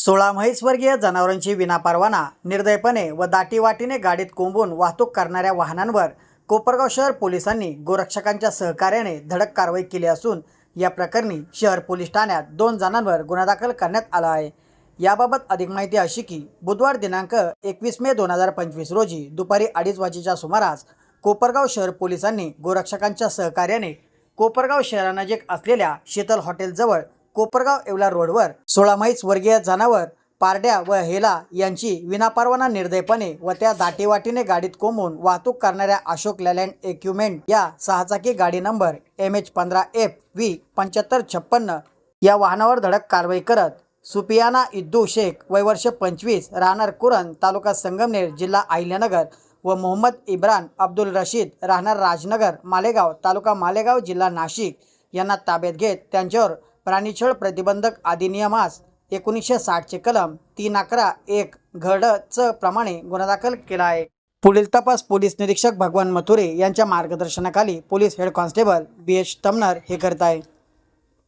सोळा म्हैसवर्गीय जनावरांची विनापरवाना निर्दयपणे व दाटीवाटीने गाडीत कोंबून वाहतूक करणाऱ्या वाहनांवर कोपरगाव शहर पोलिसांनी गोरक्षकांच्या सहकार्याने धडक कारवाई केली असून या प्रकरणी शहर पोलीस ठाण्यात दोन जणांवर गुन्हा दाखल करण्यात आला आहे. याबाबत अधिक माहिती अशी की बुधवार दिनांक एकवीस मे दोन हजार पंचवीस रोजी दुपारी अडीच वाजेच्या सुमारास कोपरगाव शहर पोलिसांनी गोरक्षकांच्या सहकार्याने कोपरगाव शहरानजीक असलेल्या शीतल हॉटेलजवळ कोपरगाव येवला रोडवर सोळा मैच वर्गीय जनावर पारड्या व हेला यांची विनापरवाना निर्दयपणे व त्या दाटीवाटीने गाडीत कोंबून वाहतूक करणाऱ्या अशोक लेलँड एक्युमेंट या सहाचाकी गाडी नंबर एम एच पंधरा एफ व्ही पंच्याहत्तर छप्पन्न या वाहनावर धडक कारवाई करत सुपियाना इद्दू शेख वय वर्ष पंचवीस राहणार कुरण तालुका संगमनेर जिल्हा अहिल्यानगर व मोहम्मद इब्रान अब्दुल रशीद राहणार राजनगर मालेगाव तालुका मालेगाव जिल्हा नाशिक यांना ताब्यात घेत त्यांच्यावर प्राणीछळ प्रतिबंधक अधिनियमास एकोणीसशे साठचे कलम तीन अकरा एक घडच प्रमाणे गुन्हा दाखल केला आहे. पुढील तपास पोलीस निरीक्षक भगवान मथुरे यांच्या मार्गदर्शनाखाली police head constable B H Tamnar हे करत आहे.